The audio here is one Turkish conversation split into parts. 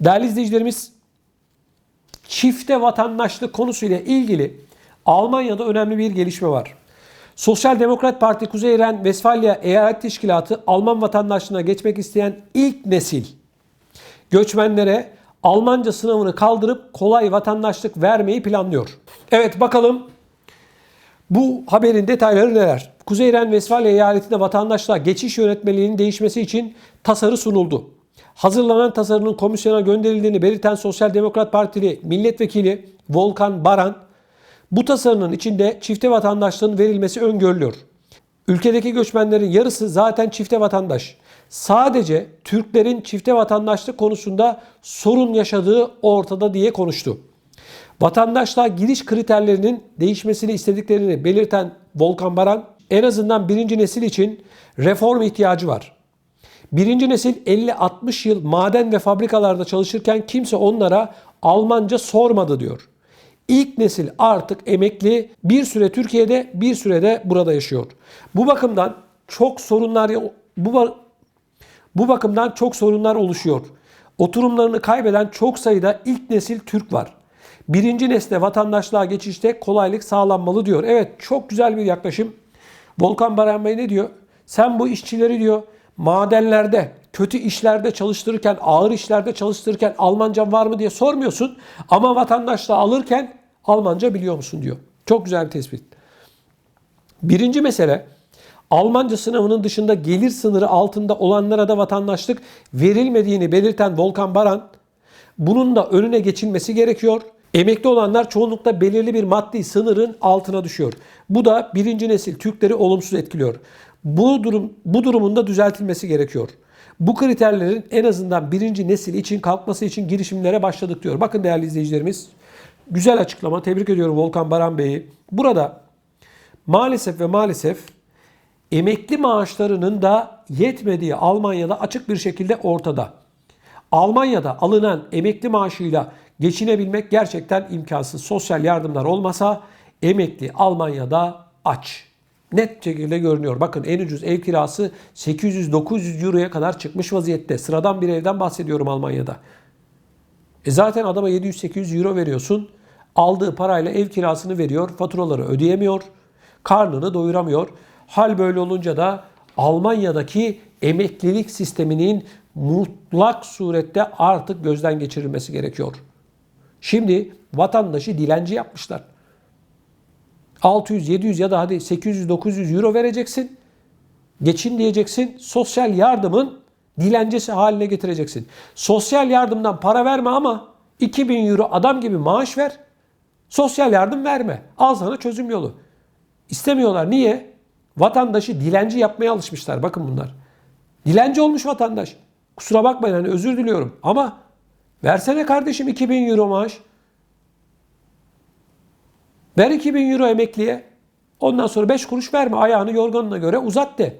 Değerli izleyicilerimiz, çifte vatandaşlık konusuyla ilgili Almanya'da önemli bir gelişme var. Sosyal Demokrat Parti Kuzey Ren Vesfalya Eyalet Teşkilatı Alman vatandaşlığına geçmek isteyen ilk nesil göçmenlere Almanca sınavını kaldırıp kolay vatandaşlık vermeyi planlıyor. Evet bakalım bu haberin detayları neler? Kuzey Ren Vesfalya eyaletinde vatandaşlığa geçiş yönetmeliğinin değişmesi için tasarı sunuldu. Hazırlanan tasarının komisyona gönderildiğini belirten Sosyal Demokrat Partili milletvekili Volkan Baran, bu tasarının içinde çifte vatandaşlığın verilmesi öngörülüyor. Ülkedeki göçmenlerin yarısı zaten çifte vatandaş. Sadece Türklerin çifte vatandaşlık konusunda sorun yaşadığı ortada diye konuştu. Vatandaşlığa giriş kriterlerinin değişmesini istediklerini belirten Volkan Baran, en azından birinci nesil için reform ihtiyacı var. Birinci nesil 50-60 yıl maden ve fabrikalarda çalışırken kimse onlara Almanca sormadı diyor. İlk nesil artık emekli bir süre Türkiye'de bir sürede burada yaşıyor. Bu bakımdan çok sorunlar bu bu bakımdan çok sorunlar oluşuyor. Oturumlarını kaybeden çok sayıda ilk nesil Türk var. Birinci nesle vatandaşlığa geçişte kolaylık sağlanmalı diyor. Evet çok güzel bir yaklaşım. Volkan Baran Bey ne diyor? Sen bu işçileri diyor madenlerde, kötü işlerde çalıştırırken, ağır işlerde çalıştırırken Almanca var mı diye sormuyorsun. Ama vatandaşlığı alırken Almanca biliyor musun diyor. Çok güzel bir tespit. Birinci mesele Almanca sınavının dışında gelir sınırı altında olanlara da vatandaşlık verilmediğini belirten Volkan Baran, bunun da önüne geçilmesi gerekiyor. Emekli olanlar çoğunlukla belirli bir maddi sınırın altına düşüyor. Bu da birinci nesil Türkleri olumsuz etkiliyor. Bu durum bu durumun da düzeltilmesi gerekiyor. Bu kriterlerin en azından birinci nesil için kalkması için girişimlere başladık diyor. Bakın değerli izleyicilerimiz. Güzel açıklama. Tebrik ediyorum Volkan Baran Bey'i. Burada maalesef ve maalesef emekli maaşlarının da yetmediği Almanya'da açık bir şekilde ortada. Almanya'da alınan emekli maaşıyla geçinebilmek gerçekten imkansız. Sosyal yardımlar olmasa emekli Almanya'da aç. Net şekilde görünüyor. Bakın en ucuz ev kirası 800-900 euroya kadar çıkmış vaziyette. Sıradan bir evden bahsediyorum Almanya'da. E zaten adama 700-800 euro veriyorsun. Aldığı parayla ev kirasını veriyor. Faturaları ödeyemiyor. Karnını doyuramıyor. Hal böyle olunca da Almanya'daki emeklilik sisteminin mutlak surette artık gözden geçirilmesi gerekiyor. Şimdi vatandaşı dilenci yapmışlar. 600, 700 ya da hadi 800, 900 euro vereceksin. Geçin diyeceksin. Sosyal yardımın dilencesi haline getireceksin. Sosyal yardımdan para verme ama 2000 euro adam gibi maaş ver. Sosyal yardım verme. Al sana çözüm yolu. İstemiyorlar. Niye? Vatandaşı dilenci yapmaya alışmışlar. Bakın bunlar. Dilenci olmuş vatandaş. Kusura bakmayın hani özür diliyorum ama versene kardeşim 2000 euro maaş. Ver 2000 euro emekliye. Ondan sonra 5 kuruş verme. Ayağını yorganına göre uzat de.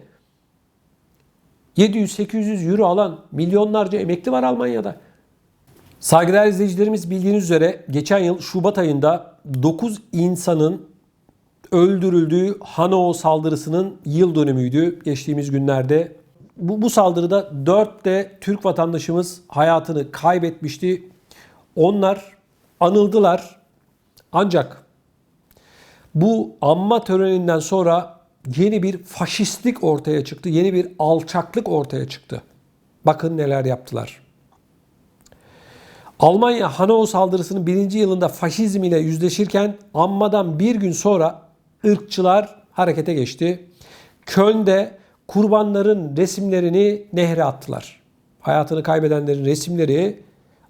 700-800 euro alan milyonlarca emekli var Almanya'da. Saygıdeğer izleyicilerimiz bildiğiniz üzere geçen yıl Şubat ayında 9 insanın öldürüldüğü Hanau saldırısının yıl dönümüydü geçtiğimiz günlerde. Bu, bu saldırıda 4 de Türk vatandaşımız hayatını kaybetmişti. Onlar anıldılar. Ancak bu anma töreninden sonra yeni bir faşistlik ortaya çıktı. Yeni bir alçaklık ortaya çıktı. Bakın neler yaptılar. Almanya Hanau saldırısının birinci yılında faşizm ile yüzleşirken anmadan bir gün sonra ırkçılar harekete geçti. Köln'de kurbanların resimlerini nehre attılar. Hayatını kaybedenlerin resimleri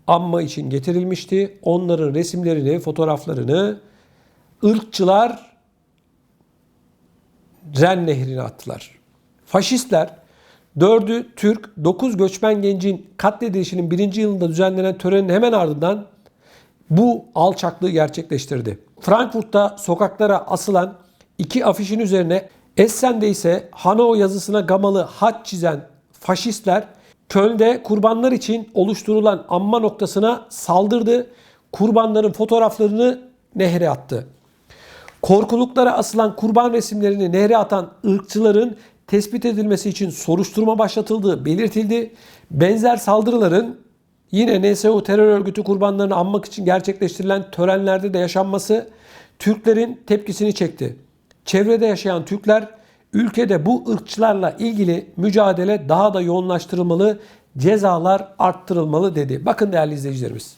anma için getirilmişti. Onların resimlerini, fotoğraflarını ırkçılar Ren nehrine attılar. Faşistler dördü Türk, dokuz göçmen gencin katledilişinin birinci yılında düzenlenen törenin hemen ardından bu alçaklığı gerçekleştirdi. Frankfurt'ta sokaklara asılan iki afişin üzerine Essen'de ise Hanau yazısına gamalı hat çizen faşistler Köln'de kurbanlar için oluşturulan anma noktasına saldırdı. Kurbanların fotoğraflarını nehre attı. Korkuluklara asılan kurban resimlerini nehre atan ırkçıların tespit edilmesi için soruşturma başlatıldığı belirtildi. Benzer saldırıların yine NSU terör örgütü kurbanlarını anmak için gerçekleştirilen törenlerde de yaşanması Türklerin tepkisini çekti. Çevrede yaşayan Türkler ülkede bu ırkçılarla ilgili mücadele daha da yoğunlaştırılmalı, cezalar arttırılmalı dedi. Bakın değerli izleyicilerimiz.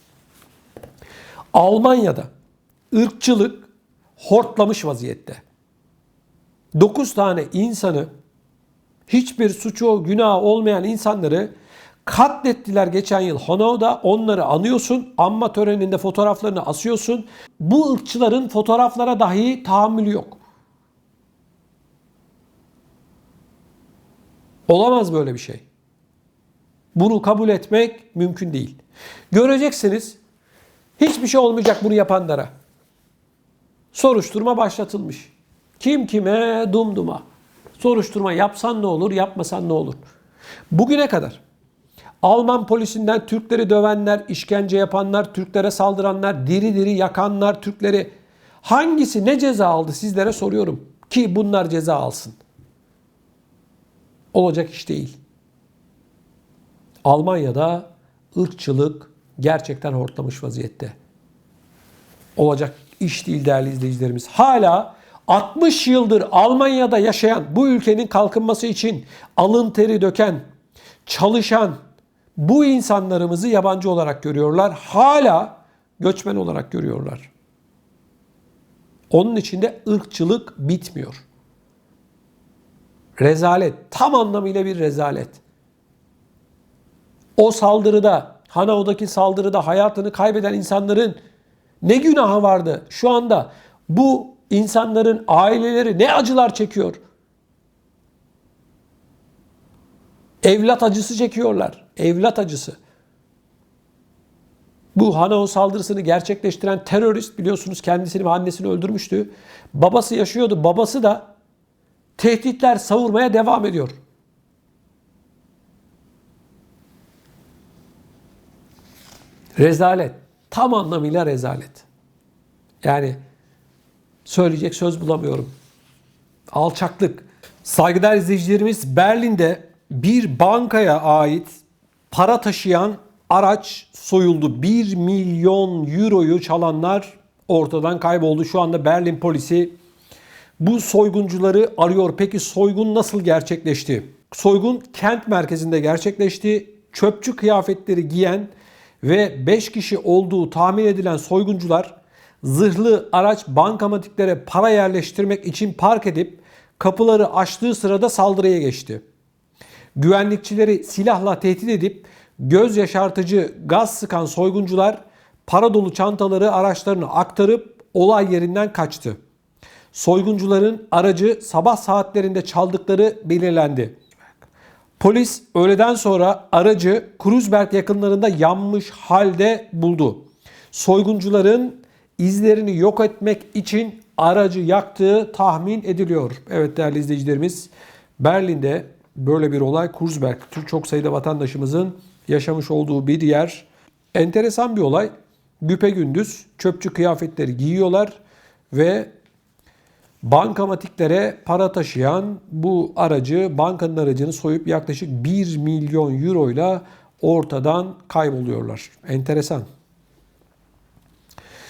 Almanya'da ırkçılık hortlamış vaziyette. 9 tane insanı hiçbir suçu günahı olmayan insanları katlettiler geçen yıl Hanau'da. Onları anıyorsun. Anma töreninde fotoğraflarını asıyorsun. Bu ırkçıların fotoğraflara dahi tahammülü yok. Olamaz böyle bir şey. Bunu kabul etmek mümkün değil. Göreceksiniz hiçbir şey olmayacak bunu yapanlara. Soruşturma başlatılmış. Kim kime dumduma. Soruşturma yapsan ne olur, yapmasan ne olur. Bugüne kadar Alman polisinden Türkleri dövenler, işkence yapanlar, Türklere saldıranlar, diri diri yakanlar, Türkleri hangisi ne ceza aldı sizlere soruyorum. Ki bunlar ceza alsın. Olacak iş değil. Almanya'da ırkçılık gerçekten hortlamış vaziyette. Olacak iş değil değerli izleyicilerimiz. Hala 60 yıldır Almanya'da yaşayan, bu ülkenin kalkınması için alın teri döken, çalışan bu insanlarımızı yabancı olarak görüyorlar. Hala göçmen olarak görüyorlar. Onun içinde ırkçılık bitmiyor. Rezalet, tam anlamıyla bir rezalet. O saldırıda, Hanao'daki saldırıda hayatını kaybeden insanların ne günahı vardı? Şu anda bu insanların aileleri ne acılar çekiyor? Evlat acısı çekiyorlar. Evlat acısı. Bu Hanao saldırısını gerçekleştiren terörist biliyorsunuz kendisini ve annesini öldürmüştü. Babası yaşıyordu. Babası da tehditler savurmaya devam ediyor. Rezalet. Tam anlamıyla rezalet. Yani söyleyecek söz bulamıyorum. Alçaklık. Saygıdeğer izleyicilerimiz Berlin'de bir bankaya ait para taşıyan araç soyuldu. 1 milyon euroyu çalanlar ortadan kayboldu. Şu anda Berlin polisi bu soyguncuları arıyor. Peki soygun nasıl gerçekleşti? Soygun kent merkezinde gerçekleşti. Çöpçü kıyafetleri giyen ve 5 kişi olduğu tahmin edilen soyguncular zırhlı araç bankamatiklere para yerleştirmek için park edip kapıları açtığı sırada saldırıya geçti. Güvenlikçileri silahla tehdit edip göz yaşartıcı gaz sıkan soyguncular para dolu çantaları araçlarını aktarıp olay yerinden kaçtı. Soyguncuların aracı sabah saatlerinde çaldıkları belirlendi. Polis öğleden sonra aracı Kreuzberg yakınlarında yanmış halde buldu. Soyguncuların izlerini yok etmek için aracı yaktığı tahmin ediliyor. Evet değerli izleyicilerimiz Berlin'de böyle bir olay Kreuzberg çok sayıda vatandaşımızın yaşamış olduğu bir yer. Enteresan bir olay. Güpe gündüz çöpçü kıyafetleri giyiyorlar ve bankamatiklere para taşıyan bu aracı, bankanın aracını soyup yaklaşık 1 milyon euro ile ortadan kayboluyorlar. Enteresan.